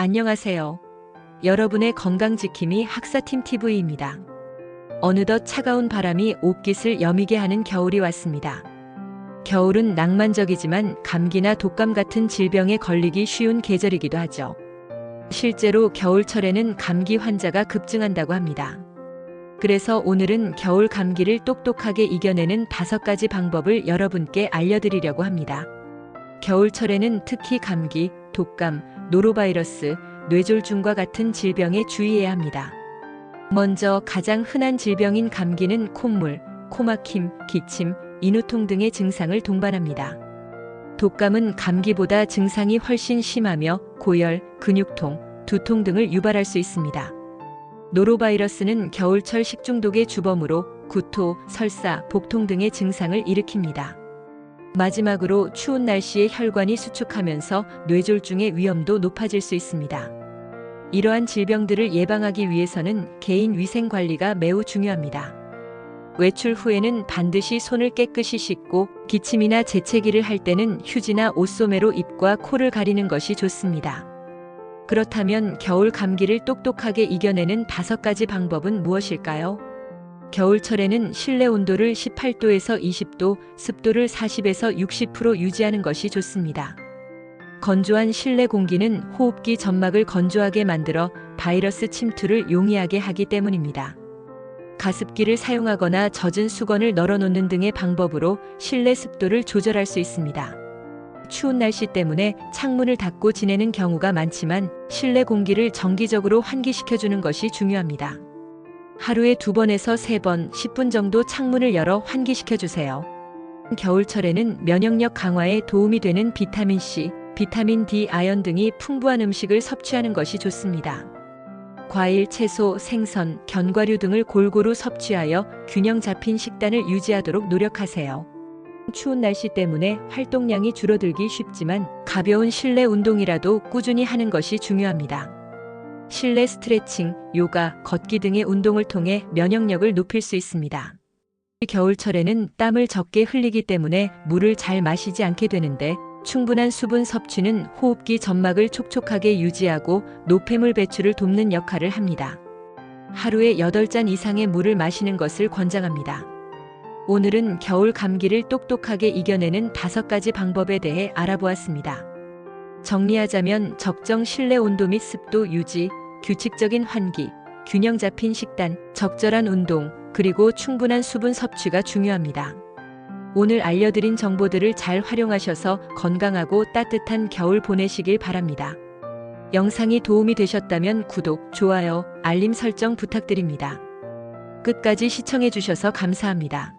안녕하세요. 여러분의 건강지킴이 학사팀 TV입니다. 어느덧 차가운 바람이 옷깃을 여미게 하는 겨울이 왔습니다. 겨울은 낭만적이지만 감기나 독감 같은 질병에 걸리기 쉬운 계절이기도 하죠. 실제로 겨울철에는 감기 환자가 급증한다고 합니다. 그래서 오늘은 겨울 감기를 똑똑하게 이겨내는 다섯 가지 방법을 여러분께 알려드리려고 합니다. 겨울철에는 특히 감기, 독감, 노로바이러스, 뇌졸중과 같은 질병에 주의해야 합니다. 먼저 가장 흔한 질병인 감기는 콧물, 코막힘, 기침, 인후통 등의 증상을 동반합니다. 독감은 감기보다 증상이 훨씬 심하며 고열, 근육통, 두통 등을 유발할 수 있습니다. 노로바이러스는 겨울철 식중독의 주범으로 구토, 설사, 복통 등의 증상을 일으킵니다. 마지막으로 추운 날씨에 혈관이 수축하면서 뇌졸중의 위험도 높아질 수 있습니다. 이러한 질병들을 예방하기 위해서는 개인 위생 관리가 매우 중요합니다. 외출 후에는 반드시 손을 깨끗이 씻고 기침이나 재채기를 할 때는 휴지나 옷소매로 입과 코를 가리는 것이 좋습니다. 그렇다면 겨울 감기를 똑똑하게 이겨내는 다섯 가지 방법은 무엇일까요? 겨울철에는 실내 온도를 18도에서 20도, 습도를 40에서 60% 유지하는 것이 좋습니다. 건조한 실내 공기는 호흡기 점막을 건조하게 만들어 바이러스 침투를 용이하게 하기 때문입니다. 가습기를 사용하거나 젖은 수건을 널어놓는 등의 방법으로 실내 습도를 조절할 수 있습니다. 추운 날씨 때문에 창문을 닫고 지내는 경우가 많지만 실내 공기를 정기적으로 환기시켜주는 것이 중요합니다. 하루에 두 번에서 세 번 10분 정도 창문을 열어 환기시켜 주세요. 겨울철에는 면역력 강화에 도움이 되는 비타민C, 비타민 D, 아연 등이 풍부한 음식을 섭취하는 것이 좋습니다. 과일, 채소, 생선, 견과류 등을 골고루 섭취하여 균형 잡힌 식단을 유지하도록 노력하세요. 추운 날씨 때문에 활동량이 줄어들기 쉽지만 가벼운 실내 운동이라도 꾸준히 하는 것이 중요합니다. 실내 스트레칭, 요가, 걷기 등의 운동을 통해 면역력을 높일 수 있습니다. 겨울철에는 땀을 적게 흘리기 때문에 물을 잘 마시지 않게 되는데 충분한 수분 섭취는 호흡기 점막을 촉촉하게 유지하고 노폐물 배출을 돕는 역할을 합니다. 하루에 8잔 이상의 물을 마시는 것을 권장합니다. 오늘은 겨울 감기를 똑똑하게 이겨내는 다섯 가지 방법에 대해 알아보았습니다. 정리하자면 적정 실내 온도 및 습도 유지, 규칙적인 환기, 균형 잡힌 식단, 적절한 운동, 그리고 충분한 수분 섭취가 중요합니다. 오늘 알려드린 정보들을 잘 활용하셔서 건강하고 따뜻한 겨울 보내시길 바랍니다. 영상이 도움이 되셨다면 구독, 좋아요, 알림 설정 부탁드립니다. 끝까지 시청해주셔서 감사합니다.